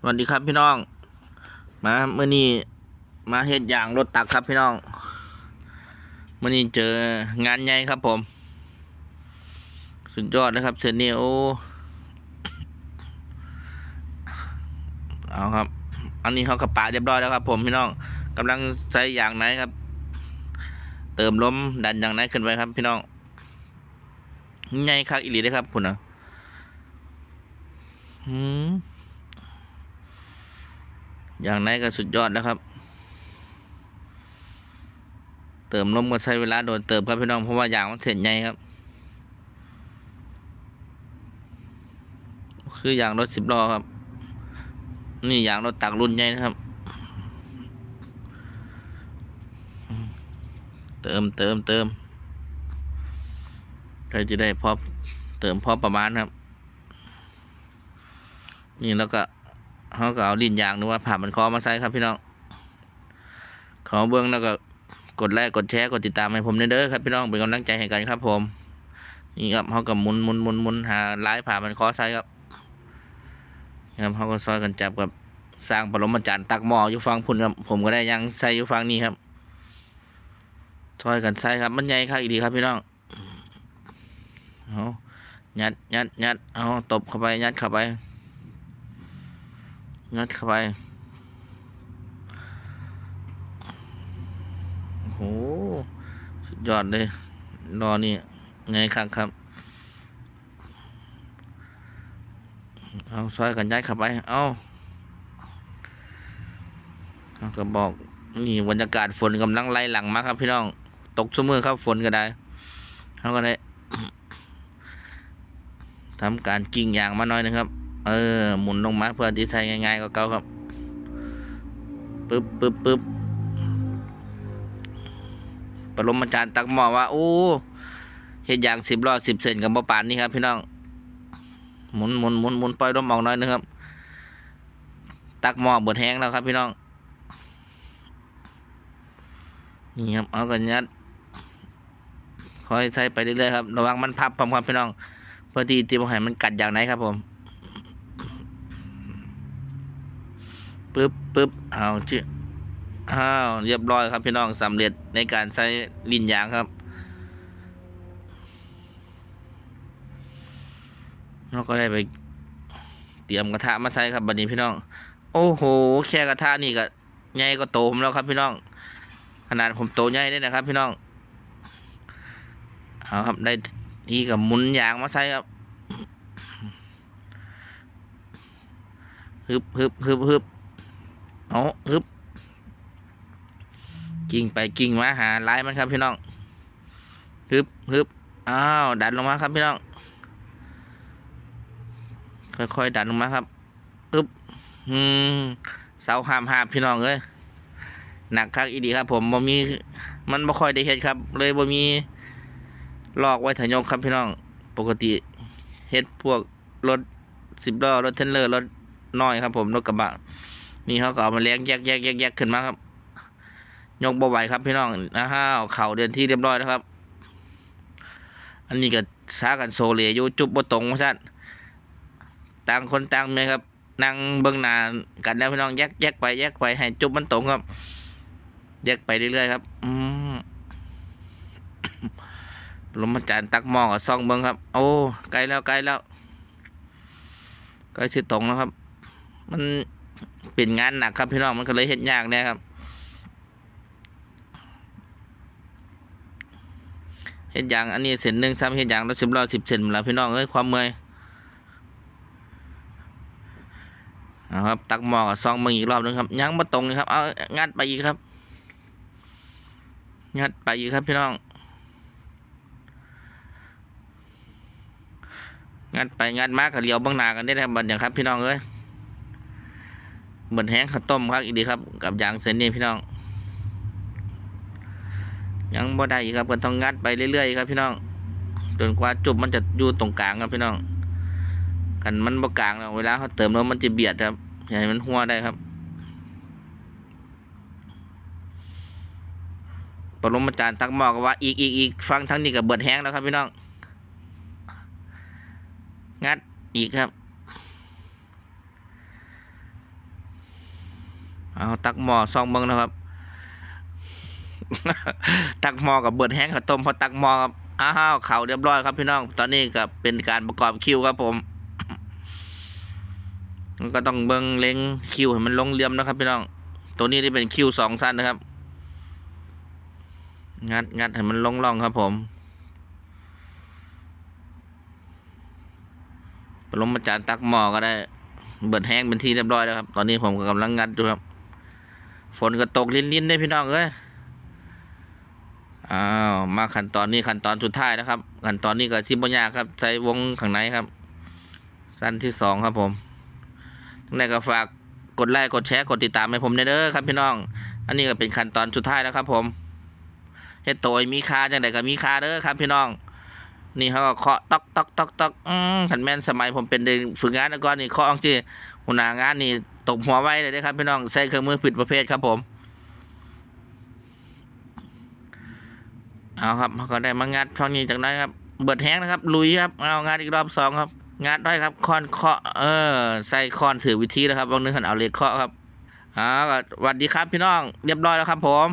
สวัสดีครับพี่น้อง มาเมื่อนี้มาเฮ็ดอย่างรถตักครับพี่น้องเมื่อนี้เจองานใหญ่ครับผม สุดยอดนะครับเซนเนโอเอาครับ อันนี้เขากระปะเรียบร้อยแล้วครับ ผมพี่น้องกำลังใส่อย่างไหนครับ เติมล้มดันอย่างไหนขึ้นไปครับ พี่น้องใหญ่คักอีหลีเลยครับพุ่นนะอืม อย่างไหนก็สุดยอดแล้วครับ เติมลมก็ใช้เวลาโดนเติมครับพี่น้องเพราะว่าอย่างมันเสร็จไงครับ คืออย่างรถสิบล้อครับ นี่อย่างรถตักรุ่นใหญ่นะครับ เติมเติมเติมใครจะได้พอเติมพอประมาณครับ นี่แล้วก็ เขาก็เอาดินยางหรือว่าผ่ามันคอมาใส่ครับพี่น้อง ขอเบื้องแล้วก็กดไลค์กดแชร์กดติดตามให้ผมเด้อครับพี่น้องเป็นกำลังใจให้กันครับ ผม นี่ครับเขาก็หมุนหมุนหมุนหมุนหาลายผ่ามันคอใส่ครับนี่ครับเขาก็ซอยกันจับกับสร้างปรมาจารย์ตักหม้ออยู่ฟังพุ่นครับผมก็ได้ยังใส่อยู่ฟังนี้ครับซอยกันใส่ครับ มันใหญ่ครับอีกดีครับพี่น้องเอายัดยัดยัดเอาตบเข้าไปยัดเข้าไป งัดเข้าไป โห สุดยอดเลยรอนี่ ไงครับครับ เอาซอยกันย้ายเข้าไป เอาเอาก็บอก นี่บรรยากาศฝนกำลังไล่หลังมาครับพี่น้อง ตกสมือครับฝนก็ได้เขาก็ได้ทำการกิ่งยางมาหน่อยนะครับ เออ หมุนลงมาเพื่อที่ใช้ง่ายๆก็เก่าครับปึ๊บปึ๊บปึ๊บปรมาจารย์ตักหมอว่า โอ้เห็ดอย่างสิบรอบสิบเซนกับบ่ปานนี่ครับ พี่น้อง หมุนหมุนหมุนหมุนปล่อยลมออกหน่อยนะครับ ตักหมอเบิดแห้งแล้วครับ พี่น้อง นี่ครับ เอากันยัดคอยใส่ไปเรื่อยๆครับ ระวังมันพับพร้อมครับพี่น้อง เพื่อที่ที่บ่ให้มันกัดอย่างไหนครับผม ปึ๊บปึ๊บเอาชื่ออ้าวเรียบร้อยครับพี่น้องสำเร็จในการใช้ลินยางครับเราก็ได้ไป เตรียมกระทะมาใช้ครับบัดนี้พี่น้อง โอ้โห แค่กระทะนี่ก็ใหญ่ก็โตผมแล้วครับพี่น้อง ขนาดผมโตใหญ่ได้นะครับ พี่น้องเอาครับได้ที่กับมุนยางมาใช้ครับฮึบฮึบฮึบฮึบ เอาฮึบกิ่งไปกิ่งมาหาไลายมันครับพี่น้องฮึบฮึบอ้าวดันลงมาครับพี่น้อง ค่อยๆดันลงมาครับอึบอืมเสาหามหาบพี่น้องเอ้ยหนักคักอีดีครับ ผมบ่มี มันบ่ค่อยได้เฮ็ดครับ เลยบ่มีลอกไว้ถยกครับพี่น้อง ปกติเฮ็ดพวกรถสิบล้อรถเทรลเลอร์รถน้อยครับ ผมรถกระบะ นี่เขาก็เอามาเลี้ยงแยกแยกแยกแยกขึ้นมาครับ ยกบ่ไหวครับพี่น้องนะฮะเข่าเดินที่เรียบร้อยแล้วครับ อันนี้ก็ซากันโซเลอยู่จุบบ่ตรงว่าซั่นต่างคนต่างเมยครับนั่งเบื้องหน้ากันแล้วพี่น้องแยกแยกไปแยกไปให้จุบมันตรงครับ แยกไปเรื่อยๆครับ อืมลมอาจารย์ตักหมองกับซองเบิ้งครับ โอ้ไกลแล้วไกลแล้วใกล้ชิดตรงแล้วครับ มัน เป็นงานหนักครับพี่น้องมันก็เลยเห็นยากเนี่ยครับเห็นอย่างอันนี้เส้นหนึ่งซ้ำเห็นอย่างเราสิบรอสิบเซนแล้วพี่น้องเอ้ยความเมื่อยเอาครับตักหมอกับซองมึงอีกรอบหนึงครับยังมาตรงเลยครับ เอางัดไปอีกครับ งัดไปอีกครับพี่น้อง งัดไปงัดมากกับเลียวบางหนากันได้ครับบัดอย่างครับพี่น้องเอ้ย เหมือนแห้งข้าวต้มครับอีกดีครับกับยางเส้นนี่พี่น้อง ยังบ่ได้อีกครับก็ต้องงัดไปเรื่อยๆครับ พี่น้องจนกว่าจุบมันจะอยู่ตรงกลางครับพี่น้อง กันมันบ่กลางแล้วเวลาเขาเติมแล้วมันจะเบียดครับอย่าให้มันหัวได้ครับปรมาจารย์ตักหมอกว่าอีกอีกอีกฟังทั้งนี้กับเบิดแห้งแล้วครับพี่น้อง งัดอีกครับ เอาตักหม้อซองเบิงนะครับ ตักหม้อกับเบิดแห้งข้าวต้มพอตักหม้อครับอ้าวเข่าเรียบร้อยครับพี่น้อง ตอนนี้ก็เป็นการประกอบคิวครับผมก็ต้องเบิงเล็งคิวให้มันลงเหลี่ยมนะครับ พี่น้อง ตัวนี้ที่เป็นคิวสองสั้นนะครับ งัดงัดให้มันลงร่องครับผมปลมมาจานตักหม้อก็ได้ เบิดแห้งเป็นที่เรียบร้อยแล้วครับ ตอนนี้ผมก็กำลังงัดอยู่ครับ ฝนก็ตกลิ้นๆได้พี่น้องเอ้ยอ้าวมาขั้นตอนนี้ขั้นตอนสุดท้ายนะครับขั้นตอนนี้ก็ชิบยากครับใส่วงข้างในครับ สั้นที่สองครับผมทั้งในก็ฝากกดไลค์กดแชร์กดติดตามให้ผมได้เด้อครับพี่น้อง อันนี้ก็เป็นขั้นตอนสุดท้ายแล้วครับ ผมเฮ็ดโตยมีคาจังไดก็มีคาเด้อครับ พี่น้อง นี่เขาก็เคาะตอกตอกตอกตอกอืมขันแม่นสมัยผมเป็นเด็กฝึกงานแล้วก็นี่เคาะอังจีหัวหน้างานนี่ ตบหัวไว้เลยนะครับพี่น้องใส่เครื่องมือผิดประเภทครับผมเอาครับเขาก็ได้มางัดช่องนี้จากนั้นครับ เบิดแห้งนะครับ ลุยครับเอางัดอีกรอบสองครับงัดได้ครับคอนเคาะเออ ใส่คอนถือวิธีนะครับบางนึงขันเอาเล็กเคาะครับเอาสวัสดีครับพี่น้องเรียบร้อยแล้วครับผม